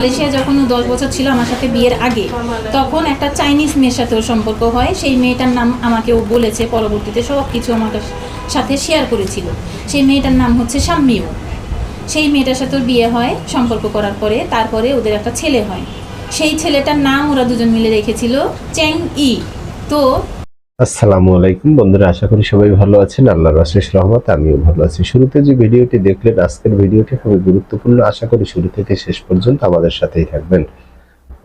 Malaysia যখন দশ বছর ছিল আমার সাথে বিয়ের আগে, তখন একটা চাইনিজ মেয়ের সাথে ওর সম্পর্ক হয়। সেই মেয়েটার নাম আমাকে ও বলেছে পরবর্তীতে সব কিছু আমার সাথে শেয়ার করেছিল। সেই মেয়েটার নাম হচ্ছে সাম্মিও। সেই মেয়েটার সাথে ওর বিয়ে হয়, সম্পর্ক করার পরে, তারপরে ওদের একটা ছেলে হয়। সেই ছেলেটার নাম ওরা দুজন মিলে রেখেছিল চ্যাং ই। তো আসসালামু আলাইকুম। বন্ধুরা, আশা করি সবাই ভালো আছেন। আল্লাহর অশেষ রহমত, আমিও ভালো আছি। শুরুতে যে ভিডিওটি দেখলেন, আজকের ভিডিওটি খুবই গুরুত্বপূর্ণ। আশা করি শুরু থেকে শেষ পর্যন্ত আমাদের সাথেই থাকবেন।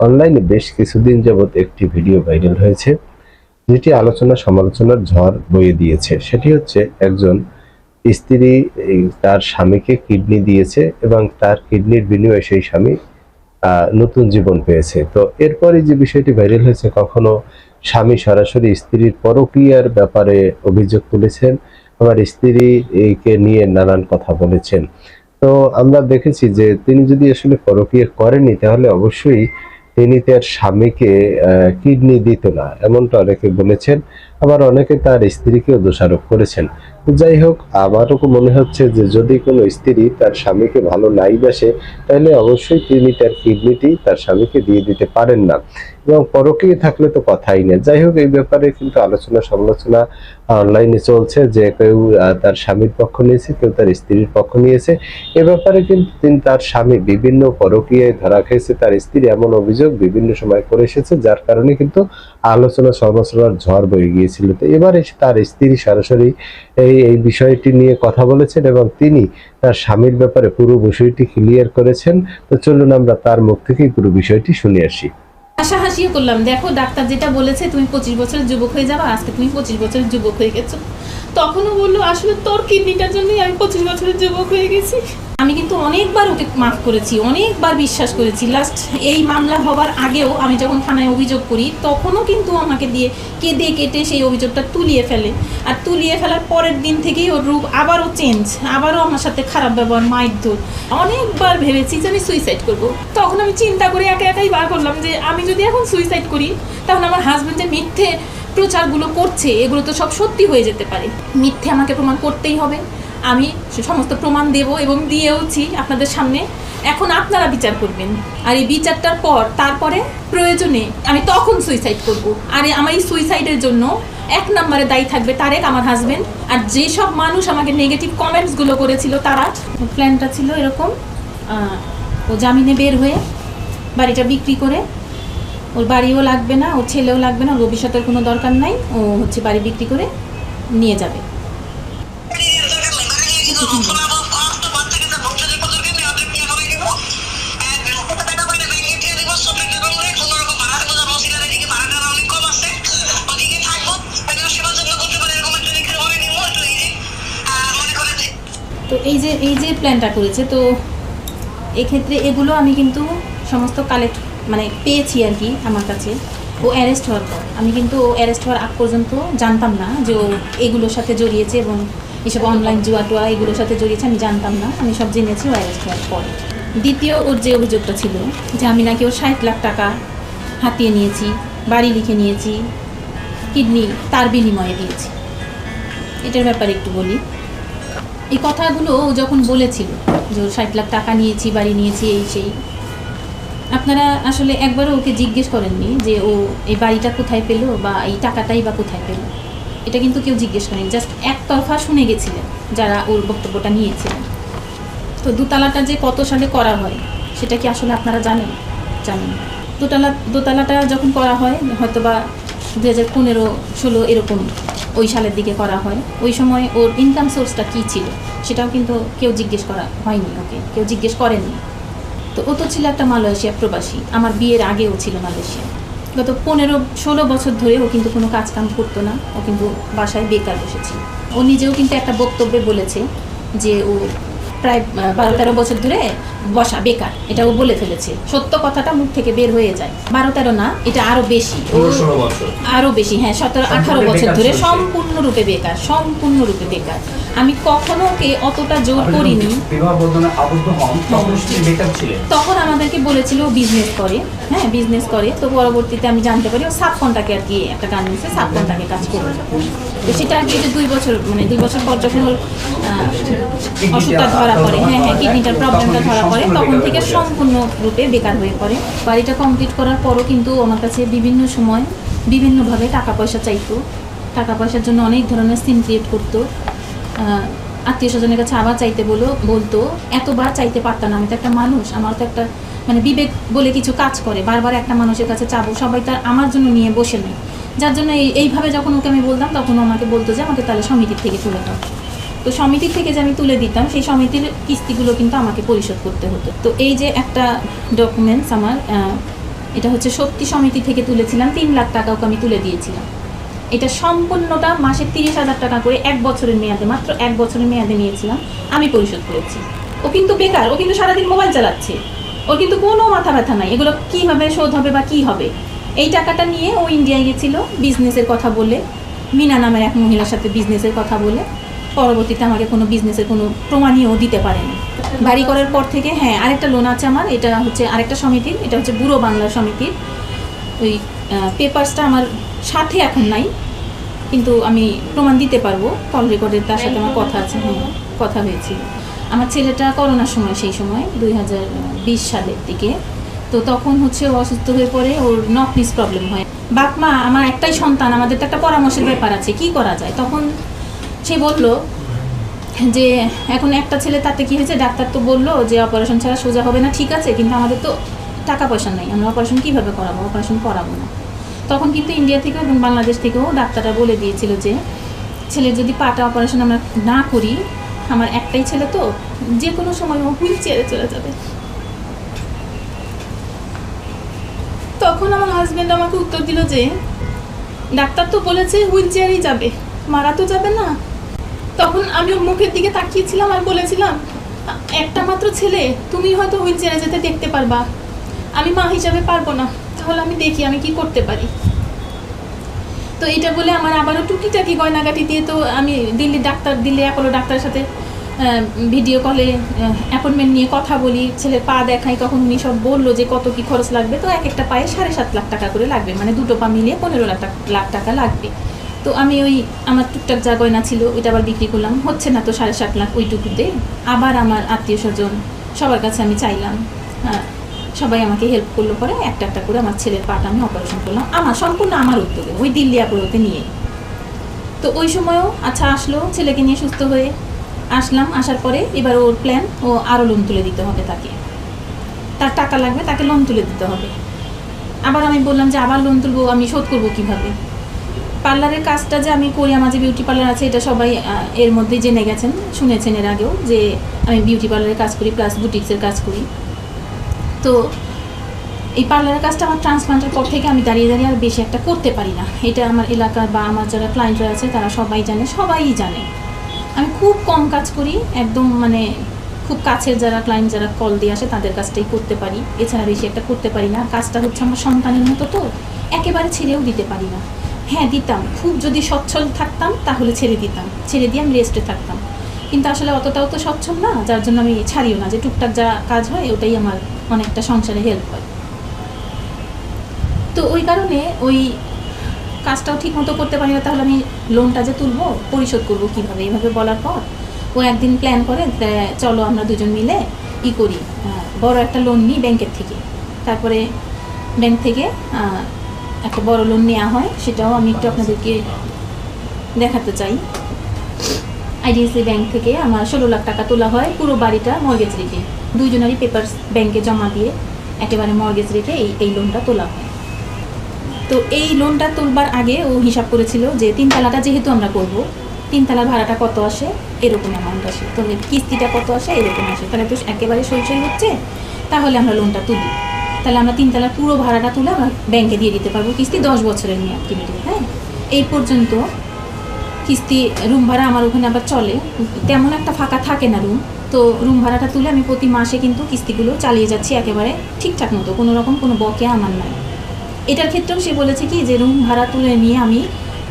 অনলাইনে বেশ কিছুদিন যাবত একটি ভিডিও ভাইরাল হয়েছে, যেটি আলোচনা সমালোচনার ঝড় বয়ে দিয়েছে। সেটি হচ্ছে একজন স্ত্রী তার স্বামীকে কিডনি দিয়েছে এবং তার কিডনির বিনিময়ে সেই স্বামী নতুন জীবন পেয়েছে। তো এরপরে যে বিষয়টি ভাইরাল হয়েছে, কখনো স্বামী সরাসরি স্ত্রীর পরকীয়ার ব্যাপারে অভিযোগ তুলেছেন? আবার স্ত্রীকে নিয়ে নানান কথা বলেছেন। তো আমরা দেখেছি যে তিনি যদি আসলে পরকীয়া করেনি তাহলে অবশ্যই তিনি তার স্বামীকে কিডনি দিত না, এমনটা অনেকে বলেছেন। আবার অনেকে তার স্ত্রীকেও দোষারোপ করেছেন। যাই হোক আমারও মনে হচ্ছে যে যদি কোনো স্ত্রী তার স্বামীকে ভালো নাই বাসে, তাহলে অবশ্যই তিনি তার কিডনিটি তার স্বামীকে দিয়ে দিতে পারেন না। এবং পরকীয় থাকলে তো কথাই নেই। যাই হোক, এই ব্যাপারে কিন্তু আলোচনা, সমালোচনা অনলাইনে চলছে যে কেউ তার স্বামীর পক্ষ নিয়েছে, কেউ তার স্ত্রীর পক্ষ নিয়েছে। এ ব্যাপারে কিন্তু তিনি তার স্বামী বিভিন্ন পরকীয়ায় ধরা খেয়েছে, তার স্ত্রী এমন অভিযোগ বিভিন্ন সময় করে এসেছে, যার কারণে কিন্তু আলোচনা, সমালোচনার ঝড় বয়ে গিয়েছিল। তো এবার এসে তার স্ত্রী সরাসরি এই এই বিষয়টি নিয়ে কথা বলেছেন এবং তিনি তার স্বামীর ব্যাপারে পুরো বিষয়টি ক্লিয়ার করেছেন। তো চলুন আমরা তার মুখ থেকেই পুরো বিষয়টি শুনে আসি। হাসাহাসিও করলাম। দেখো, ডাক্তার যেটা বলেছে, তুমি পঁচিশ বছরের যুবক হয়ে যাবা, আজকে তুমি পঁচিশ বছরের যুবক হয়ে গেছো। তখনও বলল, আসলে তোর কিডনিটার জন্যই আমি পঁচিশ বছরের যুবক হয়ে গেছি। আমি কিন্তু অনেকবার ওকে মাফ করেছি, অনেকবার বিশ্বাস করেছি। লাস্ট এই মামলা হবার আগেও আমি যখন থানায় অভিযোগ করি, তখনও কিন্তু আমাকে দিয়ে কেঁদে কেটে সেই অভিযোগটা তুলিয়ে ফেলে। আর তুলিয়ে ফেলার পরের দিন থেকেই ওর রূপ আবারও চেঞ্জ আবারও আমার সাথে খারাপ ব্যবহার, মারধর। অনেকবার ভেবেছি যে আমি সুইসাইড করব। তখন আমি চিন্তা করে একা একাই বার করলাম যে, আমি যদি এখন সুইসাইড করি, তাহলে আমার হাজব্যান্ড যে মিথ্যে প্রচারগুলো করছে, এগুলো তো সব সত্যি হয়ে যেতে পারে। মিথ্যে আমাকে প্রমাণ করতেই হবে। আমি সে সমস্ত প্রমাণ দেব এবং দিয়েওছি আপনাদের সামনে। এখন আপনারা বিচার করবেন। আর এই বিচারটার পর, তারপরে প্রয়োজনে আমি তখন সুইসাইড করব। আর আমার এই সুইসাইডের জন্য এক নম্বরে দায়ী থাকবে তারেক আমার হাজবেন্ড আর যেসব মানুষ আমাকে নেগেটিভ কমেন্টসগুলো করেছিল, তারা প্ল্যানটা ছিল এরকম ও জামিনে বের হয়ে বাড়িটা বিক্রি করে ওর বাড়িও লাগবে না, ওর ছেলেও লাগবে না ভবিষ্যতের কোনো দরকার নাই, ও হচ্ছে বাড়ি বিক্রি করে নিয়ে যাবে। তো এই যে এই যে প্ল্যানটা করেছে, তো এক্ষেত্রে এগুলো আমি কিন্তু সমস্ত কালেক্ট মানে পেয়েছি আর কি আমার কাছে। ও অ্যারেস্ট হওয়ার পর। আমি কিন্তু ও অ্যারেস্ট হওয়ার আগ পর্যন্ত জানতাম না যে ও এগুলোর সাথে জড়িয়েছে এবং এসব অনলাইন জুয়া টুয়া এগুলোর সাথে জড়িয়েছে, আমি জানতাম না। আমি সব জেনেছি ও অ্যারেস্ট হওয়ার পর। দ্বিতীয় ওর যে অভিযোগটা ছিল যে আমি নাকি ওর ষাট লাখ টাকা হাতিয়ে নিয়েছি, বাড়ি লিখে নিয়েছি, কিডনি তার বিনিময়ে দিয়েছি। এটার ব্যাপারে একটু বলি। এই কথাগুলো ও যখন বলেছিল যে ওর ষাট লাখ টাকা নিয়েছি, বাড়ি নিয়েছি, এই সেই আপনারা আসলে একবারও ওকে জিজ্ঞেস করেননি যে ও এই বাড়িটা কোথায় পেল বা এই টাকাটাই বা কোথায় পেল? এটা কিন্তু কেউ জিজ্ঞেস করেনি জাস্ট একতরফা শুনে গেছিলেন যারা ওর বক্তব্যটা নিয়েছিলেন। তো দোতলাটা যে কত সালে করা হয়, সেটা কি আসলে আপনারা জানেন? জানেন। দোতলা, দোতলাটা যখন করা হয় হয়তো বা দু হাজার পনেরো, ষোলো এরকম ওই সালের দিকে করা হয়, ওই সময় ওর ইনকাম সোর্সটা কী ছিল, সেটাও কিন্তু কেউ জিজ্ঞেস করা হয়নি ওকে, কেউ জিজ্ঞেস করেননি। তো ও তো ছিল একটা মালয়েশিয়া প্রবাসী। আমার বিয়ের আগেও ছিল মালয়েশিয়া। গত পনেরো ষোলো বছর ধরে ও কিন্তু কোনো কাজ কাম করতো না। ও কিন্তু বাসায় বেকার বসেছিল ও নিজেও কিন্তু একটা বক্তব্যে বলেছে যে ও প্রায় বারো তেরো বছর ধরে বসা বেকার। এটা ও বলে ফেলেছে। সত্য কথাটা মুখ থেকে বের হয়ে যায়। বারো তেরো না এটা আরও বেশি। আরও বেশি হ্যাঁ সতেরো আঠারো বছর ধরে সম্পূর্ণরূপে বেকার সম্পূর্ণরূপে বেকার। আমি কখনো ওকে অতটা জোর করিনি। বিবাহ বন্ধনে আবদ্ধ হন তখন বেকার ছিলেন তখন আমাদেরকে বলেছিল ও বিজনেস করে। হ্যাঁ বিজনেস করে। তো পরবর্তীতে আমি জানতে পারি ও সাব কন্টাকে আর কি একটা গার্মেন্টসে সাব কন্টাকে কাজ করে তো সেটা আর কি যে দুই বছর মানে দুই বছর পর যখন ওর অসুখটা ধরা পড়ে হ্যাঁ হ্যাঁ কিডনিটার প্রবলেমটা ধরা পড়ে তখন থেকে সম্পূর্ণ রূপে বেকার হয়ে পড়ে। বাড়িটা কমপ্লিট করার পরও কিন্তু আমার কাছে বিভিন্ন সময় বিভিন্নভাবে টাকা পয়সা চাইতো। টাকা পয়সার জন্য অনেক ধরনের সিন ক্রিয়েট করতো। আত্মীয় স্বজনের কাছে আবার চাইতে বলো, বলতো, এতবার চাইতে পারতাম না, আমি তো একটা মানুষ, আমার তো একটা মানে বিবেক বলে কিছু কাজ করে, বারবার একটা মানুষের কাছে চাবো, সবাই তার আমার জন্য নিয়ে বসে নেই যার জন্য এই, এইভাবে যখন ওকে আমি বলতাম, তখন আমাকে বলতো যে, আমাকে তাহলে সমিতির থেকে তুলে দাও। তো সমিতির থেকে যে আমি তুলে দিতাম, সেই সমিতির কিস্তিগুলো কিন্তু আমাকে পরিশোধ করতে হতো। তো এই যে একটা ডকুমেন্টস আমার এটা হচ্ছে শক্তি সমিতি থেকে তুলেছিলাম, তিন লাখ টাকা ওকে আমি তুলে দিয়েছিলাম। এটা সম্পূর্ণটা মাসে তিরিশ হাজার টাকা করে এক বছরের মেয়াদে, মাত্র এক বছরের মেয়াদে নিয়েছিলাম। আমি পরিশোধ করেছি। ও কিন্তু বেকার, ও কিন্তু সারাদিন মোবাইল চালাচ্ছে। ওর কিন্তু কোনো মাথা ব্যথা নাই। এগুলো কীভাবে শোধ হবে বা কী হবে? এই টাকাটা নিয়ে ও ইন্ডিয়ায় গেছিল বিজনেসের কথা বলে। মিনা নামের এক মহিলার সাথে বিজনেসের কথা বলে। পরবর্তীতে আমাকে কোনো বিজনেসের কোনো প্রমাণই ও দিতে পারেনি। বাড়ি করার পর থেকে হ্যাঁ আরেকটা লোন আছে আমার। এটা হচ্ছে আরেকটা সমিতির, এটা হচ্ছে বুড়ো বাংলা সমিতির। ওই পেপারসটা আমার সাথে এখন নাই, কিন্তু আমি প্রমাণ দিতে পারব। কল রেকর্ডের তার সাথে আমার কথা আছে হ্যাঁ কথা হয়েছিল আমার ছেলেটা করোনার সময়, সেই সময়, দুই হাজার বিশ সালের দিকে। তো তখন হচ্ছে অসুস্থ হয়ে পড়ে, ওর নকনিস প্রবলেম হয়। বাপ, মা, আমার একটাই সন্তান, আমাদের তো একটা পরামর্শের ব্যাপার আছে, কি করা যায়? তখন সে বলল যে, এখন একটা ছেলে তাতে কি হয়েছে? ডাক্তার তো বলল যে অপারেশন ছাড়া সোজা হবে না, ঠিক আছে, কিন্তু আমাদের তো টাকা পয়সা নাই। আমরা অপারেশন কীভাবে করাবো? অপারেশন করাবো না। তখন কিন্তু ইন্ডিয়া থেকেও এবং বাংলাদেশ থেকেও ডাক্তাররা বলে দিয়েছিল যে, ছেলের যদি পাটা অপারেশন আমরা না করি, আমার একটাই ছেলে তো, যে কোনো সময় ও হুইল চেয়ারে চলে যাবে। তখন আমার হাজব্যান্ড আমাকে উত্তর দিল যে, ডাক্তার তো বলেছে হুইল চেয়ারেই যাবে, মারা তো যাবে না। তখন আমি ওর মুখের দিকে তাকিয়েছিলাম আর বলেছিলাম, একটা মাত্র ছেলে তুমি হয়তো হুইল চেয়ারে যেতে দেখতে পারবা। আমি মা হিসাবে পারব না। তাহলে আমি দেখি আমি কি করতে পারি। তো এটা বলে আমার আবারও টুকিটাকি গয়নাগাটি দিয়ে তো আমি দিল্লি ডাক্তার, দিল্লি অ্যাপোলো ডাক্তারের সাথে ভিডিও কলে অ্যাপয়েন্টমেন্ট নিয়ে কথা বলি। ছেলের পা দেখাই, তখন উনি সব বলল যে কত কি খরচ লাগবে। তো এক একটা পায়ে সাড়ে সাত লাখ টাকা করে লাগবে। মানে দুটো পা মিলিয়ে পনেরো লাখ লাখ টাকা লাগবে। তো আমি ওই আমার টুকটাক যা গয়না ছিল, ওইটা আবার বিক্রি করলাম। হচ্ছে না তো সাড়ে সাত লাখ ওইটুকুতে। আবার আমার আত্মীয় স্বজন, সবার কাছে আমি চাইলাম। সবাই আমাকে হেল্প করল পরে একটা একটা করে আমার ছেলের পাটা আমি অপারেশন করলাম। আমার সম্পূর্ণ আমার উদ্যোগে, ওই দিল্লি অ্যাপোলোতে নিয়ে। তো ওই সময়ও আচ্ছা আসলো, ছেলেকে নিয়ে সুস্থ হয়ে আসলাম। আসার পরে এবার ওর প্ল্যান ও আরও লোন তুলে দিতে হবে তাকে। তার টাকা লাগবে, তাকে লোন তুলে দিতে হবে। আবার আমি বললাম যে, আবার লোন তুলবো, আমি শোধ করব কীভাবে? পার্লারের কাজটা যে আমি করি, আমার যে বিউটি পার্লার আছে, এটা সবাই এর মধ্যেই জেনে গেছেন, শুনেছেন এর আগেও যে আমি বিউটি পার্লারের কাজ করি প্লাস বুটিক্সের কাজ করি। তো এই পার্লারের কাজটা আমার ট্রান্সপ্লান্টের পর থেকে আমি দাঁড়িয়ে দাঁড়িয়ে আর বেশি একটা করতে পারি না। এটা আমার এলাকার বা আমার যারা ক্লায়েন্টরা আছে তারা সবাই জানে সবাই জানে। আমি খুব কম কাজ করি, একদম মানে খুব কাছের যারা ক্লায়েন্ট যারা কল দিয়ে আসে তাদের কাজটাই করতে পারি। এছাড়া বেশি একটা করতে পারি না। কাজটা হচ্ছে আমার সন্তানের মতো তো, একেবারে ছেড়েও দিতে পারি না। হ্যাঁ দিতাম। খুব যদি সচ্ছল থাকতাম তাহলে ছেড়ে দিতাম। ছেড়ে দিয়ে আমি রেস্টে থাকতাম। কিন্তু আসলে অতটাও তো সচ্ছল না, যার জন্য আমি ছাড়িও না যে টুকটাক যা কাজ হয় ওটাই আমার অনেকটা সংসারে হেল্প হয়। তো ওই কারণে ওই কাজটাও ঠিক মতো করতে পারি না, তাহলে আমি লোনটা যে তুলবো, পরিশোধ করব কীভাবে? এইভাবে বলার পর ও একদিন প্ল্যান করে চলো আমরা দুজন মিলে ই করি বড় একটা লোন নিই ব্যাংকের থেকে। তারপরে ব্যাংক থেকে একটা বড় লোন নেওয়া হয়, সেটাও আমি একটু আপনাদেরকে দেখাতে চাই। আইডিএসসি ব্যাংক থেকে আমার ষোলো লাখ টাকা তোলা হয় পুরো বাড়িটা মর্গেজ রেখে। দুইজনেরই পেপারস ব্যাংকে জমা দিয়ে একেবারে মর্গেজ রেখে এই এই লোনটা তোলা হয়। তো এই লোনটা তুলবার আগে ও হিসাব করেছিল যে তিনতলাটা যেহেতু আমরা করব তিনতলার ভাড়াটা কত আসে এরকম অ্যামাউন্ট আসে। তো কিস্তিটা কত আসে এরকম আসে। তাহলে তো একেবারে সইসই হচ্ছে, তাহলে আমরা লোনটা তুলি। তাহলে আমরা তিনতলার পুরো ভাড়াটা তুলে আমরা ব্যাংকে দিয়ে দিতে পারব কিস্তি দশ বছরের মেয়াদ কিন্তু হ্যাঁ? এই পর্যন্ত কিস্তি রুম ভাড়া আমার ওখানে আবার চলে। তেমন একটা ফাঁকা থাকে না রুম তো রুম ভাড়াটা তুলে আমি প্রতি মাসে কিন্তু কিস্তিগুলো চালিয়ে যাচ্ছি একেবারে ঠিকঠাক মতো। কোনো রকম কোনো বকেয়া আমার নাই। এটার ক্ষেত্রেও সে বলেছে কি, যে রুম ভাড়া তুলে নিয়ে আমি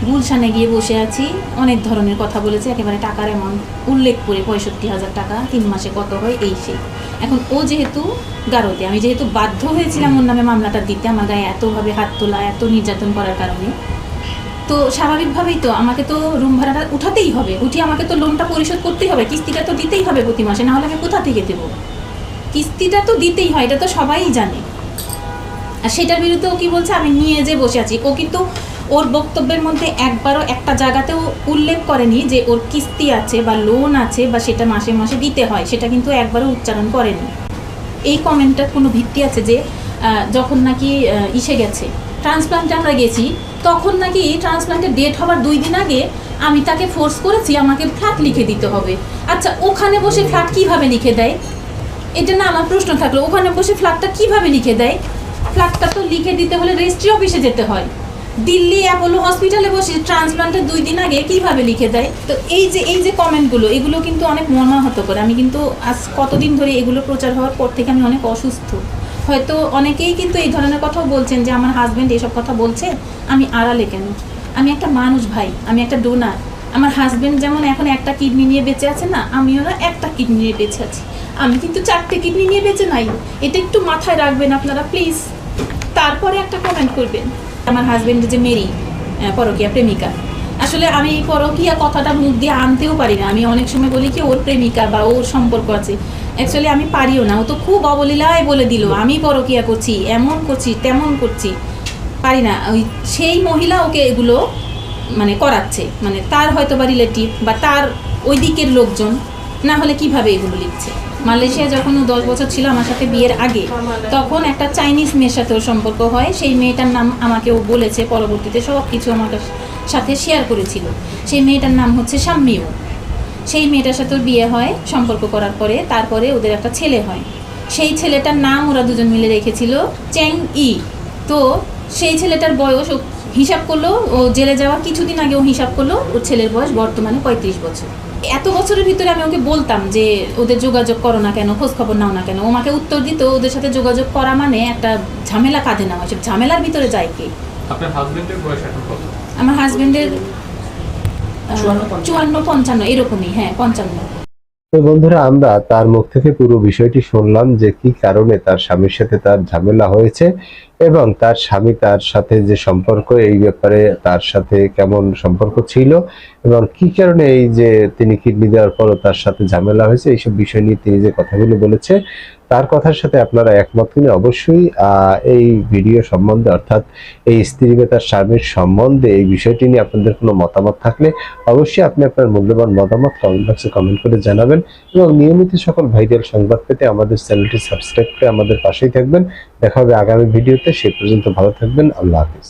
গুলশানে গিয়ে বসে আছি। অনেক ধরনের কথা বলেছে, একেবারে টাকার অ্যামাউন্ট উল্লেখ করে পঁয়ষট্টি হাজার টাকা, তিন মাসে কত হয় এই সেই। এখন ও যেহেতু গারোতে আমি যেহেতু বাধ্য হয়েছিলাম ওর নামে মামলাটা দিতে, আমার গায়ে এতভাবে হাত তোলা, এত নির্যাতন করার কারণে। তো স্বাভাবিকভাবেই তো আমাকে তো রুম ভাড়াটা উঠাতেই হবে। উঠিয়ে আমাকে তো লোনটা পরিশোধ করতেই হবে। কিস্তিটা তো দিতেই হবে প্রতি মাসে নাহলে আমি কোথা থেকে দেবো? কিস্তিটা তো দিতেই হয়, এটা তো সবাই জানে। আর সেটার বিরুদ্ধে ও কি বলছে? আমি নিয়ে যে বসে আছি। ও কিন্তু ওর বক্তব্যের মধ্যে একবারও একটা জায়গাতেও উল্লেখ করেনি যে ওর কিস্তি আছে বা লোন আছে বা সেটা মাসে মাসে দিতে হয়। সেটা কিন্তু একবারও উচ্চারণ করেনি। এই কমেন্টটার কোনো ভিত্তি আছে যে যখন নাকি ইসে গেছে? ট্রান্সপ্লান্টে আমরা গেছি, তখন নাকি ট্রান্সপ্লান্টের ডেট হবার দুই দিন আগে আমি তাকে ফোর্স করেছি আমাকে ফ্ল্যাট লিখে দিতে হবে। আচ্ছা ওখানে বসে ফ্ল্যাট কীভাবে লিখে দেয়? এটা না আমার প্রশ্ন থাকল, ওখানে বসে ফ্ল্যাটটা কীভাবে লিখে দেয়? ফ্ল্যাটটা তো লিখে দিতে হলে রেজিস্ট্রি অফিসে যেতে হয়। দিল্লি অ্যাপোলো হসপিটালে বসে ট্রান্সপ্লান্টের দুই দিন আগে কীভাবে লিখে দেয়? তো এই যে এই যে কমেন্টগুলো এগুলো কিন্তু অনেক মর্মাহত করে। আমি কিন্তু আজ কতদিন ধরে এগুলো প্রচার হওয়ার পর থেকে আমি অনেক অসুস্থ। হয়তো অনেকেই কিন্তু এই ধরনের কথাও বলছেন যে আমার হাজব্যান্ড এসব কথা বলছে, আমি আড়ালে কেন? আমি একটা মানুষ ভাই, আমি একটা ডোনার আমার হাজব্যান্ড যেমন এখন একটা কিডনি নিয়ে বেঁচে আছে না, আমিও না একটা কিডনি নিয়ে বেঁচে আছি। আমি কিন্তু চারটে কিডনি নিয়ে বেঁচে নাই। এটা একটু মাথায় রাখবেন আপনারা প্লিজ তারপরে একটা কমেন্ট করবেন। আমার হাজবেন্ড যে মেরি পরকীয়া প্রেমিকা। আসলে আমি পরকীয়া কথাটা মুখ দিয়ে আনতেও পারি না। আমি অনেক সময় বলি কি, ওর প্রেমিকা বা ওর সম্পর্ক আছে। অ্যাকচুয়ালি আমি পারিও না। ও তো খুব অবলীলায় বলে দিল, আমি পরকীয়া করছি, এমন করছি, তেমন করছি। পারি না। ওই সেই মহিলা ওকে এগুলো মানে করাচ্ছে। মানে তার হয়তো বা রিলেটিভ বা তার ওই দিকের লোকজন, না হলে কীভাবে এগুলো লিখছে? মালয়েশিয়া যখন ও দশ বছর ছিল আমার সাথে বিয়ের আগে, তখন একটা চাইনিজ মেয়ের সাথে ওর সম্পর্ক হয়। সেই মেয়েটার নাম আমাকে ও বলেছে, পরবর্তীতে সব কিছু আমার সাথে শেয়ার করেছিল। সেই মেয়েটার নাম হচ্ছে শাম্মিউ সেই মেয়েটার সাথে বিয়ে হয় সম্পর্ক করার পরে তারপরে ওদের একটা ছেলে হয়। সেই ছেলেটার নাম ওরা দুজন মিলে রেখেছিল চ্যাং ই। তো সেই ছেলেটার বয়স ও হিসাব করল ও জেলে যাওয়ার কিছুদিন আগে ও হিসাব করল ওর ছেলের বয়স বর্তমানে পঁয়ত্রিশ বছর। এত বছরের ভিতরে আমি ওকে বলতাম যে ওদের যোগাযোগ করো না কেন খোঁজ খবর নাও না কেন? ও আমাকে উত্তর দিত ওদের সাথে যোগাযোগ করা মানে একটা ঝামেলা কাঁধে নেওয়া সব ঝামেলার ভিতরে যায় কে? আপনার হাজবেন্ডের বয়স এখন কত? আমার হাজবেন্ডের চুয়ান্ন, পঞ্চান্ন। এরকমই হ্যাঁ পঞ্চান্ন তো বন্ধুরা, আমরা তার মুখ থেকে পুরো বিষয়টি শুনলাম যে কি কারণে তার স্বামীর সাথে তার ঝামেলা হয়েছে এবং তার স্বামী তার সাথে যে সম্পর্ক, এই ব্যাপারে তার সাথে কেমন সম্পর্ক ছিল এবং কি কারণে এই যে তিনি কিডনি দেওয়ার পরও তার সাথে ঝামেলা হয়েছে, এইসব বিষয় নিয়ে তিনি যে কথাগুলো বলেছে, তার কথার সাথে আপনারা একমত কিনে? অবশ্যই এই ভিডিও সম্বন্ধে, অর্থাৎ এই স্ত্রী বা তার স্বামীর সম্বন্ধে এই বিষয়টি নিয়ে আপনাদের কোনো মতামত থাকলে অবশ্যই আপনি আপনার মূল্যবান মতামত কমেন্ট বক্সে কমেন্ট করে জানাবেন। এবং নিয়মিত সকল ভাইরাল সংবাদ পেতে আমাদের চ্যানেলটি সাবস্ক্রাইব করে আমাদের পাশেই থাকবেন। দেখা হবে আগামী ভিডিওতে, সে পর্যন্ত ভালো থাকবেন। আল্লাহ হাফিজ।